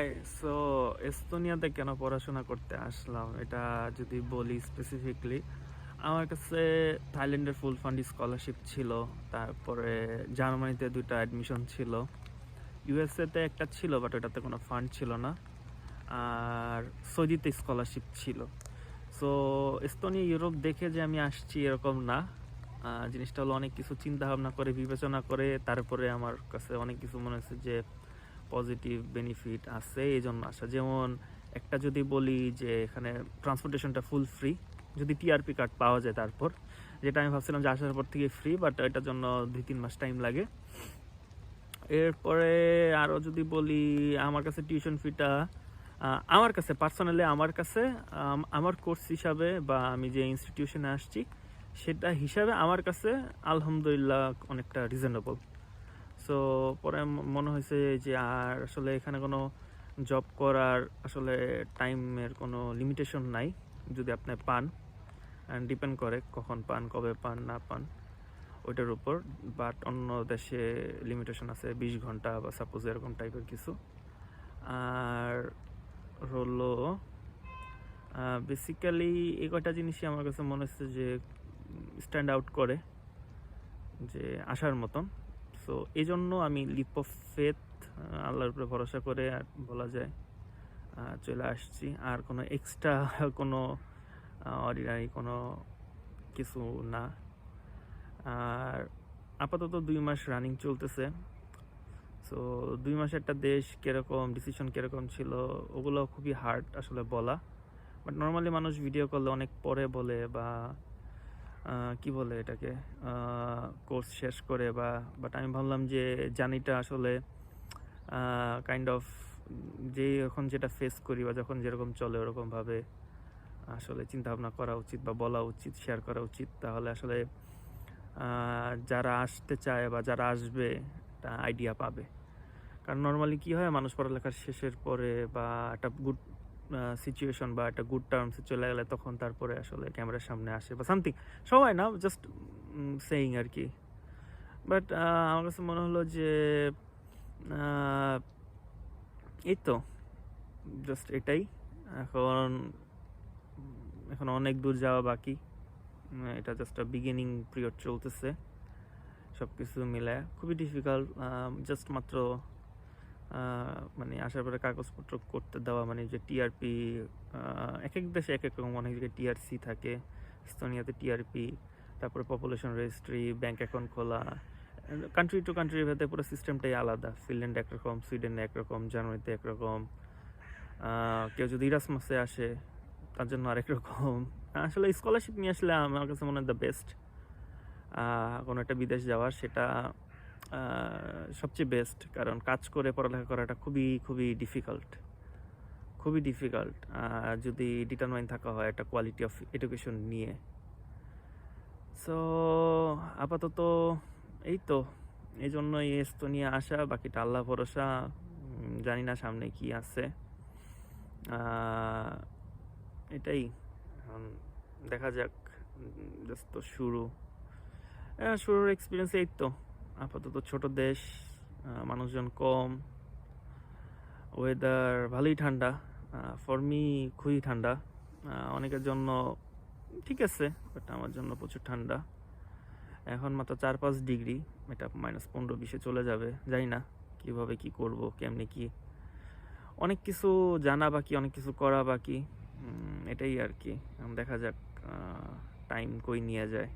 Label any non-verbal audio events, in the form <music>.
High so এস্তোনিয়াতে কেন পড়াশোনা করতে আসলাম? এটা যদি বলি স্পেসিফিকলি আমার কাছে থাইল্যান্ডের ফুল ফান্ড স্কলারশিপ ছিল, তারপরে জার্মানিতে দুটো অ্যাডমিশন ছিল ইউএসএতে একটা ছিল বাট ওটাতে কোনো ফান্ড ছিল না, আর সৌদিতে স্কলারশিপ ছিল। সো এস্তোনিয়া, ইউরোপ দেখে যে আমি আসছি এরকম না। জিনিসটা হলো অনেক কিছু চিন্তা ভাবনা করে, বিবেচনা করে, তারপরে আমার কাছে অনেক কিছু মনে হচ্ছে যে পজিটিভ বেনিফিট আছে, এই জন্য আসা। যেমন একটা যদি বলি যে এখানে ট্রান্সপোর্টেশনটা ফুল ফ্রি যদি টিআরপি কার্ড পাওয়া যায় তারপর, যেটা আমি ভাবছিলাম যে আসার পর থেকে ফ্রি বাট এটার জন্য দুই তিন মাস টাইম লাগে। এরপরে আরও যদি বলি, আমার কাছে টিউশন ফিটা আমার কাছে পার্সোনালি আমার কাছে আমার কোর্স হিসাবে বা আমি যে ইনস্টিটিউশনে আসছি, সেটা হিসাবে আমার কাছে আলহামদুলিল্লাহ অনেকটা রিজনেবল সো পরে মনে হয়েছে যে, আর আসলে এখানে কোনো জব করার আসলে টাইমের কোনো লিমিটেশন নাই, যদি আপনি পান। অ্যান্ড ডিপেন্ড করে কখন পান, কবে পান, না পান, ওইটার উপর। বাট অন্য দেশে লিমিটেশন আছে, বিশ ঘণ্টা বা সাপোজ এরকম টাইপের কিছু। আর হলো বেসিক্যালি এই কয়টা জিনিসই আমার কাছে মনে হচ্ছে যে স্ট্যান্ড আউট করে, যে আসার মতন। সো এই জন্য আমি লিপ অফ ফেথ আল্লাহর উপরে ভরসা করে আর বলা যায় চলে আসছি। আর কোনো এক্সট্রা <laughs> কোনো অর্ডিনারি কোনো কিছু না। আর আপাতত দুই মাস রানিং চলতেছে। সো দুই মাসে একটা দেশ কীরকম ডিসিশন কীরকম ছিল, ওগুলো খুবই হার্ড আসলে বলা। বাট নর্মালি মানুষ ভিডিও করলে অনেক পরে বলে বা কি বলে এটাকে? কোর্স শেষ করে বা বাট আমি ভাবলাম যে জানিটা আসলে কাইন্ড অফ যে এখন যেটা ফেস করি বা যখন যেরকম চলে ওরকমভাবে আসলে চিন্তা ভাবনা করা উচিত বা বলা উচিত শেয়ার করা উচিত। তাহলে আসলে যারা আসতে চায় বা যারা আসবে তা আইডিয়া পাবে। কারণ নর্মালি কি হয়, মানুষ পড়ালেখার শেষের পরে বা একটা গুড সিচুয়েশন বা একটা গুড টার্মসে চলে গেলে তখন তারপরে আসলে ক্যামেরার সামনে আসে বা সামথিং সবাই না জাস্ট সেইং আর কি বাট আমার কাছে মনে হলো যে এই তো জাস্ট এটাই। এখন এখন অনেক দূর যাওয়া বাকি। এটা জাস্ট বিগিনিং পিরিয়ড চলতেছে। সব কিছু মিলে খুবই ডিফিকাল্ট জাস্ট মাত্র মানে আসার পরে কাগজপত্র করতে দেওয়া মানে যে টিআরপি এক এক দেশে এক এক রকম অনেক জায়গায় টিআরসি থাকে। স্তোনিয়াতে টিআরপি তারপরে পপুলেশন রেজিস্ট্রি ব্যাঙ্ক অ্যাকাউন্ট খোলা। কান্ট্রি টু কান্ট্রির ভেতরে পুরো সিস্টেমটাই আলাদা। ফিনল্যান্ড একরকম সুইডেন একরকম জার্মানিতে একরকম। কেউ যদি ইরাসমাসে আসে, তার জন্য আরেক রকম। আসলে স্কলারশিপ নিয়ে আসলে আমার কাছে মনে হয় দ্য বেস্ট কোনো একটা বিদেশ যাওয়ার সেটা সবচেয়ে বেস্ট কারণ কাজ করে পড়ালেখা করাটা খুবই খুবই ডিফিকাল্ট খুবই ডিফিকাল্ট যদি ডিটারমাইন থাকা হয় একটা কোয়ালিটি অফ এডুকেশন নিয়ে। সো আপাতত এই তো। এই জন্য এই নিয়ে আসা, বাকিটা আল্লাহ ভরসা। জানি না সামনে কি আছে। এটাই। দেখা যাক জাস্ট শুরু। শুরুর এক্সপিরিয়েন্স এই তো। আপাতত ছোট দেশ মানুষজন কম ওয়েদার ভালোই ঠান্ডা ফর মি খুবই ঠান্ডা অনেকের জন্য ঠিক আছে বাট আমার জন্য প্রচুর ঠান্ডা। এখন মাত্র চার পাঁচ ডিগ্রি, এটা মাইনাস পনেরো বিশে চলে যাবে, জানি না কীভাবে কি করব, কেমনে কি। অনেক কিছু জানা বাকি, অনেক কিছু করা বাকি এটাই আর কি। দেখা যাক টাইম কই নিয়ে যায়।